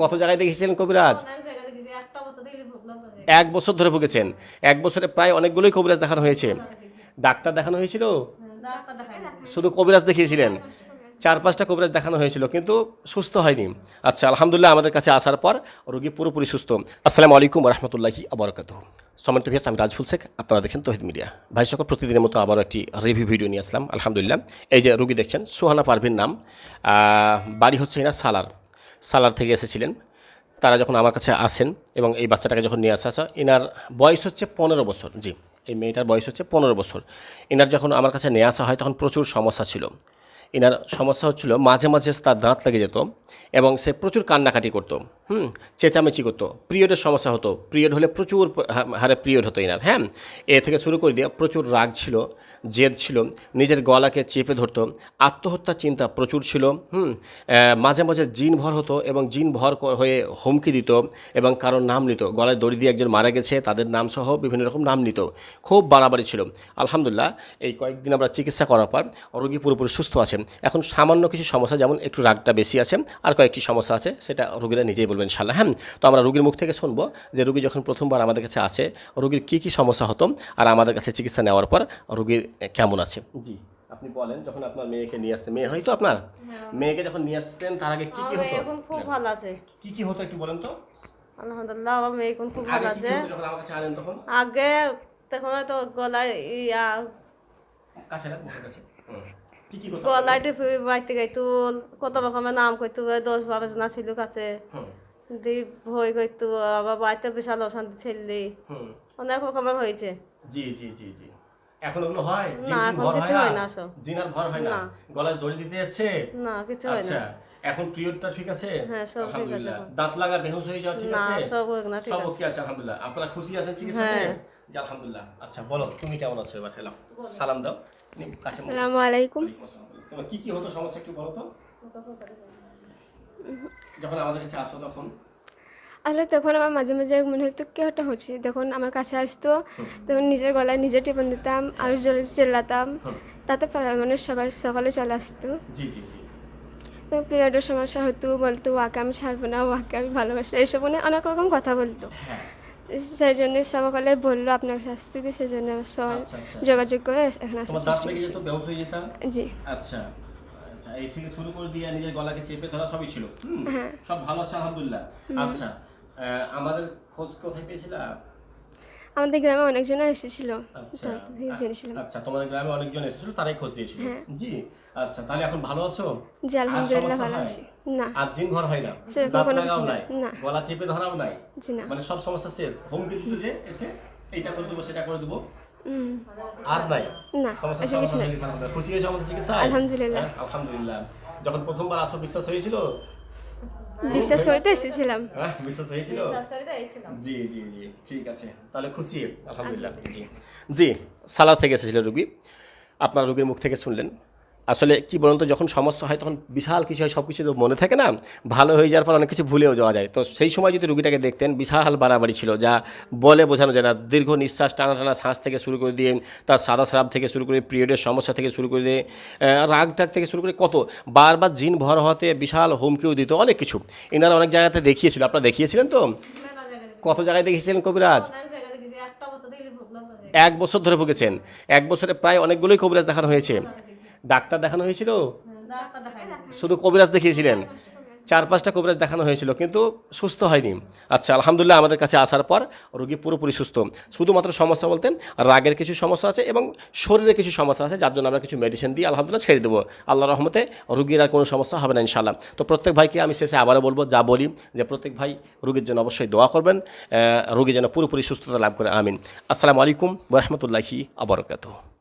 কত জায়গায় দেখিয়েছিলেন কবিরাজ? এক বছর ধরে ভুগেছেন। এক বছরে প্রায় অনেকগুলোই কবিরাজ দেখানো হয়েছে। ডাক্তার দেখানো হয়েছিল? না শুধু কবিরাজ দেখিয়েছিলেন? চার পাঁচটা কবিরাজ দেখানো হয়েছিল কিন্তু সুস্থ হয়নি। আচ্ছা আলহামদুলিল্লাহ আমাদের কাছে আসার পর রোগী পুরোপুরি সুস্থ। আসসালামু আলাইকুম রহমতুল্লাহি আবরকাত সমেন্ট ভিয়াস আমি রাজফুল শেখ আপনারা দেখছেন তহিদ মিডিয়া। ভাই সকল প্রতিদিনের মতো আবারও একটি রিভিউ ভিডিও নিয়ে আসলাম আলহামদুলিল্লাহ। এই যে রোগী দেখছেন সোহানা পারভিন নাম। বাড়ি হচ্ছে এনার সালার। সালার থেকে এসেছিলেন। তারা যখন আমার কাছে আসেন এবং এই বাচ্চাটাকে যখন নিয়ে আসা আসা এনার বয়স হচ্ছে পনেরো বছর। জি, এই মেয়েটার বয়স হচ্ছে পনেরো বছর। এনার যখন আমার কাছে নিয়ে আসা হয়, তখন প্রচুর সমস্যা ছিল। এনার সমস্যা হচ্ছিল মাঝে মাঝে তার দাঁত লেগে যেত এবং সে প্রচুর কান্নাকাটি করতো। হুম, চেঁচামেচি করতো। পিরিয়ডের সমস্যা হতো। পিরিয়ড হলে প্রচুর হারে পিরিয়ড হতো এনার হ্যাঁ? এ থেকে শুরু করে দিয়ে প্রচুর রাগ ছিল, জেদ ছিল, নিজের গলাকে চেপে ধরতো, আত্মহত্যার চিন্তা প্রচুর ছিল, হুম? মাঝে মাঝে জিন ভর হতো এবং জিন ভর হয়ে হুমকি দিত এবং কারোর নাম নিত। গলায় দড়ি দিয়ে একজন মারা গেছে, তাদের নাম সহ বিভিন্ন রকম নাম নিত। খুব বাড়াবাড়ি ছিল। আলহামদুলিল্লাহ, এই কয়েকদিন আমরা চিকিৎসা করার পর রোগী পুরোপুরি সুস্থ আছেন এখন সামান্য কিছু সমস্যা, যেমন একটু রাগটা বেশি আছে, আর কয়েকটি সমস্যা আছে, সেটা রোগীরা নিজেই বলবেন ইনশাল্লাহ হ্যাঁ তো আমরা রোগীর মুখ থেকে শুনব যে রোগী যখন প্রথমবার আমাদের কাছে আসে রোগীর কী কী সমস্যা হতো আর আমাদের কাছে চিকিৎসা নেওয়ার পর রোগীর কেমন আছে? জি আপনি বলেন যখন আপনার মেয়েকে নিয়ে আসতেন মেয়ে হয়তো আপনার? মেয়েকে যখন নিয়ে আসতেন তার আগে কি কি হতো? এখন খুব ভালো আছে। কি কি হতো একটু বলেন তো। আলহামদুলিল্লাহ আমার মেয়ে এখন খুব ভালো আছে। যখন আমার কাছে আনেন তখন? আগে তখন তো গলায় ইয়া কাছে রাখ মুখের কাছে? হুম। কি কি হতো? গলায় টিপি বাড়তে গাইতো কত রকমের নাম কইতো দশ বারো জন ছিল কাছে। হুম। দি ভয় কইতো আবার বাড়িতে বিশাল অশান্তি ছেলে। হুম। অনেক রকমের হয়েছে। জি জি জি জি। এখন ওগুলো হয়? না, এখন কিছু হয় না সব। জিনার ভর হয় না। গলায় দড়ি দিতে যাচ্ছে? না কিছু হয় না। আচ্ছা এখন পিরিয়ডটা ঠিক আছে? হ্যাঁ, সব ঠিক আছে দাঁত লাগা বেহুশ হয়ে যাওয়া ঠিক না আছে? সব না ঠিক সব আছে। ওকে আছে আলহামদুলিল্লাহ। আপনারা খুশি আছেন চিকিৎসাতে হ্যাঁ। জি আলহামদুলিল্লাহ। আচ্ছা বলো তুমি কেমন আছো এবার? হ্যালো সালাম দাও। নি, কাছে মুখ। আসসালামু আলাইকুম। তোমার কি কি হতো সমস্যা একটু বলো তো। যখন আমাদের কাছে আসো তখন? আসলে তখন আমার মাঝে মাঝে মনে হতো কেউ একটা হচ্ছে। তখন আমার কাছে আসতো তখন নিজের গলায় নিজে টিপন দিতাম আর জোরে চিল্লাতাম। তাতে মানে সবাই সকালে চলে আসতো। জি জি জি। পিরিয়ডের সমস্যা হতো বলতো ওয়াকে আমি ছাড়বো না ওয়াকে আমি ভালোবাসি এইসব মানে অনেক রকম কথা বলতো। হ্যাঁ। সেই জন্য সকালে বলল আপনাকে শাস্তি দিয়ে সেই জন্য আচ্ছা, আচ্ছা। যোগাযোগ করে এখানে হয়ে যেতাম? জি। আচ্ছা। আচ্ছা এই থেকে শুরু করে দিয়ে নিজের গলাকে চেপে ধরা সবই ছিল। হুম? হ্যাঁ। সব ভালো আছে আলহামদুলিল্লাহ। আচ্ছা আমাদের খোঁজ কোথায় পেয়েছিলা? আমাদের গ্রামে অনেকজন এসেছিল। আচ্ছা জেনেছিলাম। আচ্ছা তোমাদের গ্রামে অনেকজন এসেছিল তারাই খোঁজ দিয়েছিল। জি আচ্ছা তাহলে এখন ভালো আছো? জি আলহামদুলিল্লাহ ভালো আছি। না। আর জিন ঘর হয় না? দাঁত লাগাও নাই? না। গলা চেপে ধরাও নাই? জি না। মানে সব সমস্যা শেষ? হুমকি দিত যে এসে এইটা করে দেবো সেটা করে দেবো? হুম, আর নাই? না সমস্যা কিছু নাই। হয়ে। খুশি হয়েছে আমাদের চিকিৎসা আলহামদুলিল্লাহ। আলহামদুলিল্লাহ। যখন প্রথমবার আসো বিশ্বাস হয়েছিল? বিশ্বাস করতে এসেছিলাম। হ্যাঁ বিশ্বাস হয়েছিল? জি জি জি। ঠিক আছে। তাহলে খুশি? আলহামদুলিল্লাহ। জি জি। সালা থেকে এসেছিল রুগী। আপনার রুগীর মুখ থেকে শুনলেন। আসলে কি বলুন তো, যখন সমস্যা হয় তখন বিশাল কিছু হয় সব কিছু তো মনে থাকে না। ভালো হয়ে যাওয়ার পর অনেক কিছু ভুলেও যাওয়া যায়। তো সেই সময় যদি রুগীটাকে দেখতেন, বিশাল বাড়াবাড়ি ছিল, যা বলে বোঝানো যায় না। দীর্ঘ নিঃশ্বাস টানা টানা শ্বাস থেকে শুরু করে দিয়ে, তার সাদা স্রাব থেকে শুরু করে, পিরিয়ডের সমস্যা থেকে শুরু করে দিয়ে রাগ টাগ থেকে শুরু করে কত, বারবার জিন ভর হতে বিশাল হুমকিও দিত, অনেক কিছু। এনারা অনেক জায়গাতে দেখিয়েছিল, আপনারা দেখিয়েছিলেন তো। কত জায়গায় দেখিয়েছিলেন কবিরাজ? এক বছর ধরে ভুগেছেন। এক বছরে প্রায় অনেকগুলোই কবিরাজ দেখানো হয়েছে। ডাক্তার দেখানো হয়েছিল? না শুধু কবিরাজ দেখিয়েছিলেন? চার পাঁচটা কবিরাজ দেখানো হয়েছিল কিন্তু সুস্থ হয়নি। আচ্ছা আলহামদুলিল্লাহ আমাদের কাছে আসার পর রোগী পুরোপুরি সুস্থ। শুধুমাত্র সমস্যা বলতেন রাগের কিছু সমস্যা আছে এবং শরীরে কিছু সমস্যা আছে যার জন্য আমরা কিছু মেডিসিন দিয়ে আলহামদুলিল্লাহ ছেড়ে দেবো। আল্লাহ রহমতে রোগীর আর কোনো সমস্যা হবে না ইনশাল্লাহ তো প্রত্যেক ভাইকে আমি শেষে আবারও বলব যা বলি যে প্রত্যেক ভাই রুগীর জন্য অবশ্যই দোয়া করবেন রুগী যেন পুরোপুরি সুস্থতা লাভ করে আমিন। আসসালামু আলাইকুম রহমতুল্লাহি আবরকাত